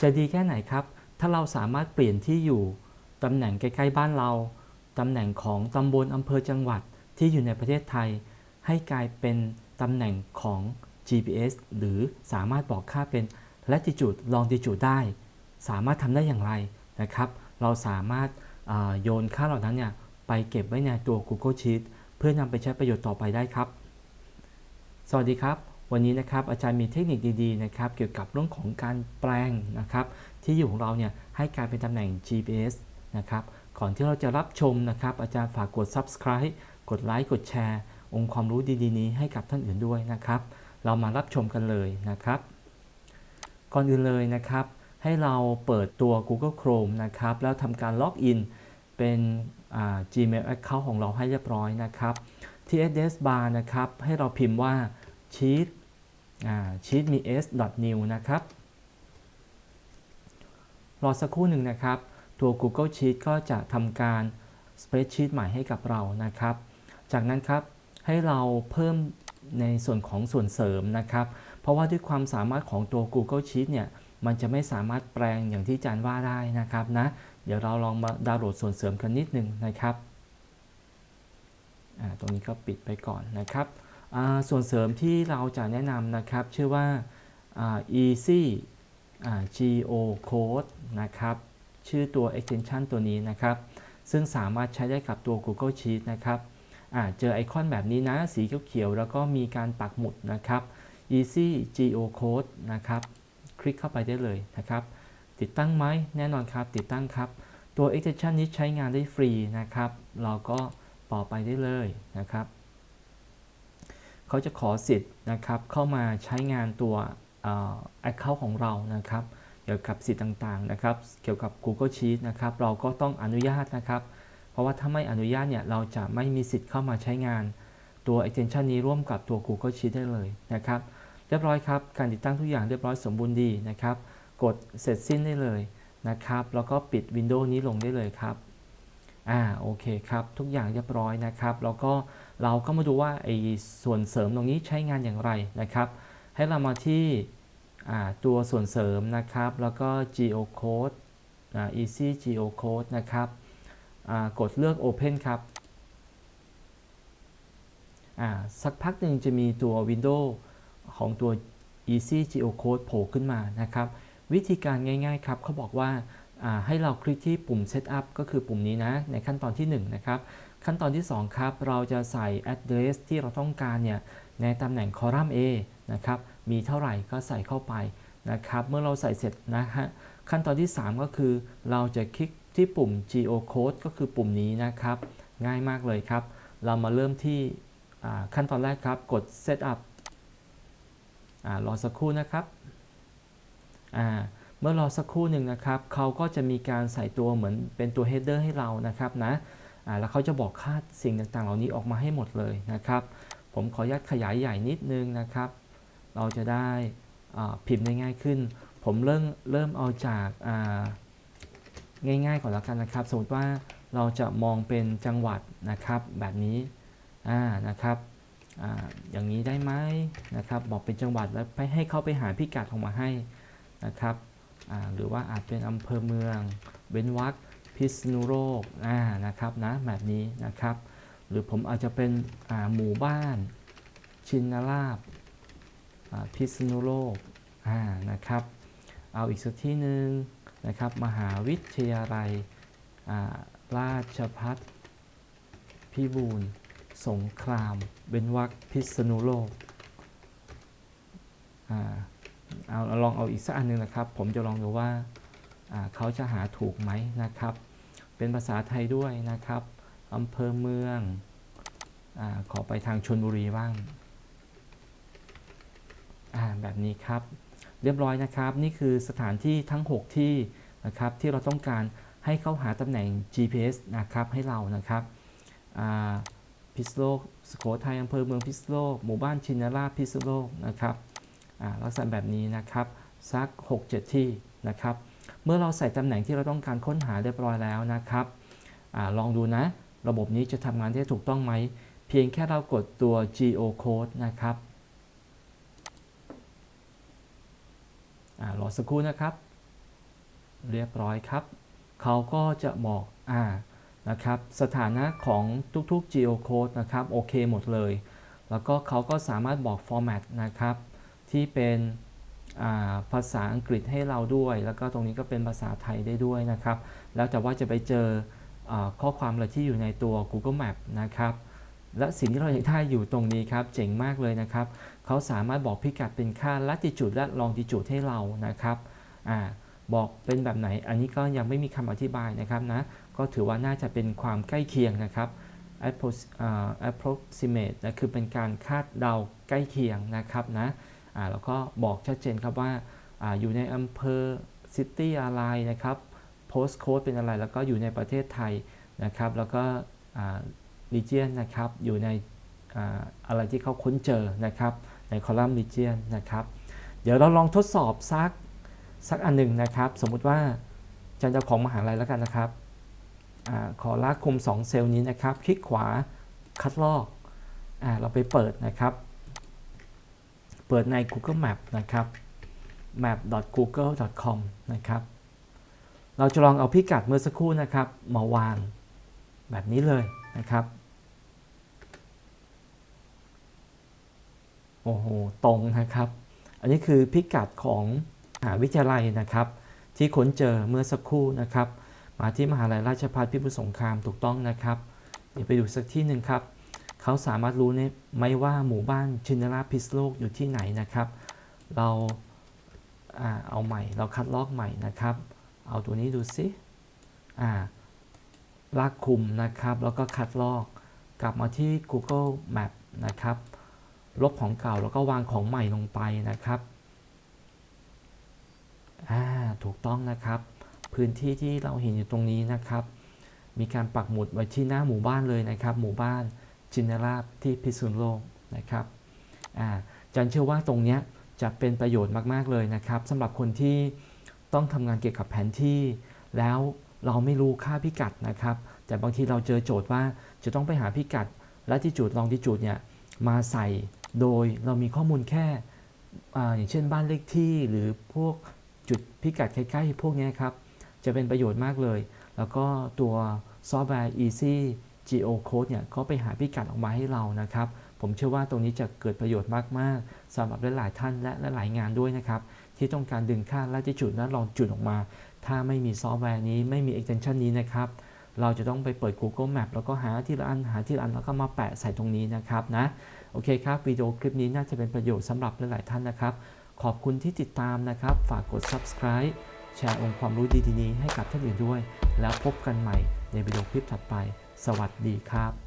จะดีแค่ไหนครับ ถ้าเราสามารถเปลี่ยนที่อยู่ ตำแหน่งใกล้ๆบ้านเรา ตำแหน่งของตำบลอำเภอจังหวัดที่อยู่ในประเทศไทย ให้กลายเป็นตำแหน่งของ GPS หรือสามารถบอกค่าเป็น latitude longitude ได้ สามารถทำได้อย่างไรนะครับ เราสามารถาโยนค่าเหล่านั้นเนี่ยไปเก็บไว้ในตัว Google Sheet เพื่อนำไปใช้ประโยชน์ต่อไปได้ครับ สวัสดีครับ วันนี้นะครับอาจารย์มีเทคนิคดีๆนะครับเกี่ยวกับเรื่องของการแปลงนะครับที่อยู่ของเราเนี่ยให้กลายเป็นตำแหน่ง GPS นะครับก่อนที่เราจะรับชมนะครับอาจารย์ฝากกด subscribe กดไลค์กดแชร์องค์ความรู้ดีๆ นี้ให้กับท่านอื่นด้วยนะครับ เรามารับชมกันเลยนะครับ ก่อนอื่นเลยนะครับ ให้เราเปิดตัว Google Chrome นะครับแล้วทำการล็อกอินเป็น Gmail Account ของเราให้เรียบร้อยนะครับที่ address bar นะครับให้เราพิมพ์ว่า sheet อ่า sheet มี s new นะครับ รอสักครู่หนึ่งนะครับ ตัว Google Sheet ก็จะทำการ spreadsheet ใหม่ให้กับเรานะครับ จากนั้นครับให้เราเพิ่มในส่วนของส่วนเสริมนะครับ เพราะว่าด้วยความสามารถของตัว Google Sheet เนี่ย มันจะไม่สามารถแปลงอย่างที่อาจารย์ว่าได้นะครับนะ เดี๋ยวเราลองมาดาวน์โหลดส่วนเสริมกันนิดนึงนะครับ ตรงนี้ก็ปิดไปก่อนนะครับ ส่วนเสริมที่เราจะแนะนำนะครับ ชื่อว่า easy geo code นะครับ ชื่อตัว extension ตัวนี้นะครับ ซึ่งสามารถใช้ได้กับตัว Google Sheet นะครับเจอไอคอนแบบนี้นะ สีเขียวๆแล้วก็มีการปักหมุดนะครับ easy geo code นะครับ คลิกเข้าไปได้เลยนะครับ ติดตั้งไหมแน่นอนครับ ติดตั้งครับ ตัว extension นี้ใช้งานได้ฟรีนะครับ เราก็ต่อไปได้เลยนะครับ เขาจะขอสิทธิ์นะครับเข้ามาใช้งานตัวเอ่อ account ของเรานะครับ เกี่ยวกับสิทธิ์ต่างๆนะครับ เกี่ยวกับ Google Sheet นะครับ เราก็ต้องอนุญาตนะครับ เพราะว่าถ้าไม่อนุญาตเนี่ยเราจะไม่มีสิทธิ์เข้ามาใช้งานตัว extension นี้ร่วมกับตัว Google Sheet ได้เลยนะครับ เรียบร้อยครับ การติดตั้งทุกอย่างเรียบร้อยสมบูรณ์ดีนะครับ กดเสร็จสิ้นได้เลยนะครับ แล้วก็ปิดวินโดว์นี้ลงได้เลยครับ อ่า โอเคครับ ทุกอย่างเรียบร้อยนะครับ แล้วก็ เราก็มาดูว่าไอ้ส่วนเสริมตรงนี้ใช้งานอย่างไรนะครับ ให้เรามาที่ตัวส่วนเสริมนะครับ แล้วก็ geo code easy geo code นะครับกดเลือก open ครับสักพักหนึ่งจะมีตัว window ของตัว easy geo code โผล่ขึ้นมานะครับ วิธีการง่ายๆครับเขาบอกว่าอ่าให้เราคลิกที่ปุ่ม setup ก็คือปุ่มนี้นะ ในขั้นตอนที่ 1 นะครับ ขั้นตอนที่ 2 ครับ เราจะใส่ address ที่เราต้องการเนี่ยในตำแหน่งคอลัมน์ A นะครับ มีเท่าไหร่ก็ใส่เข้าไปนะครับ เมื่อเราใส่เสร็จนะฮะ ขั้นตอนที่ 3 ก็คือ เราจะคลิกที่ปุ่ม geo code ก็คือปุ่มนี้นะครับ ง่ายมากเลยครับ เรามาเริ่มที่ขั้นตอนแรกครับ กด setup อรอสักครู่นะครับ เมื่อรอสักครู่หนึ่งนะครับ เขาก็จะมีการใส่ตัวเหมือนเป็นตัว header ให้เรานะครับนะ แล้วเขาจะบอกค่าสิ่งต่างๆ เหล่านี้ออกมาให้หมดเลยนะครับ ผมขออนุญาตขยายใหญ่นิดนึงนะครับ เราจะได้พิมพ์ได้ง่ายขึ้น ผมเริ่มเริ่มเอาจากาง่ายๆก่อนแล้วกันนะครับ สมมติว่าเราจะมองเป็นจังหวัดนะครับแบบนี้นะครับออย่างนี้ได้ไหมนะครับ บอกเป็นจังหวัดแล้วไปให้เขาไปหาพิกัดออกมาให้นะครับหรือว่าอาจเป็นอำเภอเมืองเว้นวรรค พิษณุโลกอ่านะครับนะแบบนี้นะครับ หรือผมอาจจะเป็นหมู่บ้านชินราบพิษณุโลกอ่านะครับ เอาอีกสักที่หนึ่งนะครับ มหาวิทยาลัยราชพัฒพิบูลสงครามเว้นวรรคพิษณุโลกอเอาลองเอาอีกสักอันหนึงนะครับ ผมจะลองดูว่าเขาจะหาถูกไหมนะครับ เป็นภาษาไทยด้วยนะครับอำเภอเมืองอขอไปทางชนบุรีบ้างแบบนี้ครับ เรียบร้อยนะครับ นี่คือสถานที่ทั้ง 6 ที่นะครับที่เราต้องการให้เขาหาตำแหน่ง GPS นะครับให้เรานะครับพิษโลกสุโขทัยอำเภอเมืองพิษโลก หมู่บ้านชินราพิษโลกนะครับอ่าลักษณะแบบนี้นะครับ สัก 6-7 ที่นะครับ เมื่อเราใส่ตำแหน่งที่เราต้องการค้นหาเรียบร้อยแล้วนะครับอลองดูนะ ระบบนี้จะทำงานได้ถูกต้องไหม เพียงแค่เรากดตัว geo code นะครับอรอสักครู่นะครับ เรียบร้อยครับ เขาก็จะบอกอ่านะครับ สถานะของทุกๆ geocode นะครับ โอเคหมดเลย แล้วก็เขาก็สามารถบอก format นะครับ ที่เป็น ภาษาอังกฤษให้เราด้วย แล้วก็ตรงนี้ก็เป็นภาษาไทยได้ด้วยนะครับ แล้วแต่ว่าจะไปเจออข้อความอะไรที่อยู่ในตัว Google Map นะครับ และสิ่งที่เราอยากได้อยู่ตรงนี้ครับ เจ๋งมากเลยนะครับ เขาสามารถบอกพิกัดเป็นค่า latitude และ longitude ให้เรานะครับอาบอกเป็นแบบไหน อันนี้ก็ยังไม่มีคำอธิบายนะครับนะ ก็ถือว่าน่าจะเป็นความใกล้เคียงนะครับ Approximate นะคือเป็นการคาดเดาใกล้เคียงนะครับนะ แล้วก็บอกชัดเจนครับว่าอาอยู่ในอำเภอ city อะไรนะครับ postcode เป็นอะไร แล้วก็อยู่ในประเทศไทยนะครับ แล้วก็อ่า region นะครับ อยู่ในอ่าอะไรที่เขาค้นเจอนะครับ ในคอลัมน์ region นนะครับ เดี๋ยวเราลองทดสอบสักสักอันหนึ่งนะครับ สมมุติว่าจารย์เจ้าของมหาลัยแล้วกันนะครับอาขอลากคุม2 เซลล์นี้นะครับ คลิกขวาคัดลอกอาเราไปเปิดนะครับ เปิดใน Google Map นะครับ map.google.com นะครับ เราจะลองเอาพิกัดเมื่อสักครู่นะครับ มาวางแบบนี้เลยนะครับ โอ้โห ตรงนะครับ อันนี้คือพิกัดของมหาวิทยาลัยนะครับ ที่ค้นเจอเมื่อสักครู่นะครับ มาที่มหาลัยราชภัฏพิบูลสงครามถูกต้องนะครับ เดี๋ยวไปดูสักที่หนึ่งครับ เขาสามารถรู้ไหมว่าหมู่บ้านชินราพิษโลกอยู่ที่ไหนนะครับ เราอเอาใหม่เราคัดลอกใหม่นะครับ เอาตัวนี้ดูซิลากคุมนะครับ แล้วก็คัดลอก กลับมาที่ Google Map นะครับ ลบของเก่าแล้วก็วางของใหม่ลงไปนะครับถูกต้องนะครับ พื้นที่ที่เราเห็นอยู่ตรงนี้นะครับ มีการปักหมุดไว้ที่หน้าหมู่บ้านเลยนะครับ หมู่บ้าน จินราบที่พิษณุโลกนะครับอ่าจันเชื่อว่าตรงเนี้ยจะเป็นประโยชน์มาก ๆ เลยนะครับสำหรับคนที่ต้องทำงานเกี่ยวกับแผนที่ แล้วเราไม่รู้ค่าพิกัดนะครับ แต่บางทีเราเจอโจทย์ว่าจะต้องไปหาพิกัด และที่จุดลองที่จุดเนี่ยมาใส่โดยเรามีข้อมูลแค่ออย่างเช่นบ้านเลขที่หรือพวกจุดพิกัดใกล้ๆพวกนี้ครับ จะเป็นประโยชน์มากเลย แล้วก็ตัวซอฟต์แวร์ Easy Geo Code เนี่ยก็ไปหาพิกัดออกมาให้เรานะครับ ผมเชื่อว่าตรงนี้จะเกิดประโยชน์มากๆสำหรับหลายๆท่านและหลายงานด้วยนะครับ ที่ต้องการดึงค่าและจุดและลองจุดออกมา ถ้าไม่มีซอฟต์แวร์นี้ไม่มี extension นี้นะครับเราจะต้องไปเปิด Google Map แล้วก็หาที่ละอันหาที่ละอันแล้วก็มาแปะใส่ตรงนี้นะครับนะโอเคครับวิดีโอคลิปนี้น่าจะเป็นประโยชน์สำหรับหลาย ๆ ท่านนะครับ ขอบคุณที่ติดตามนะครับ ฝากกด subscribe แชร์องค์ความรู้ดี ๆ นี้ให้กับท่านอื่นด้วย แล้วพบกันใหม่ในวิดีโอคลิปถัดไป สวัสดีครับ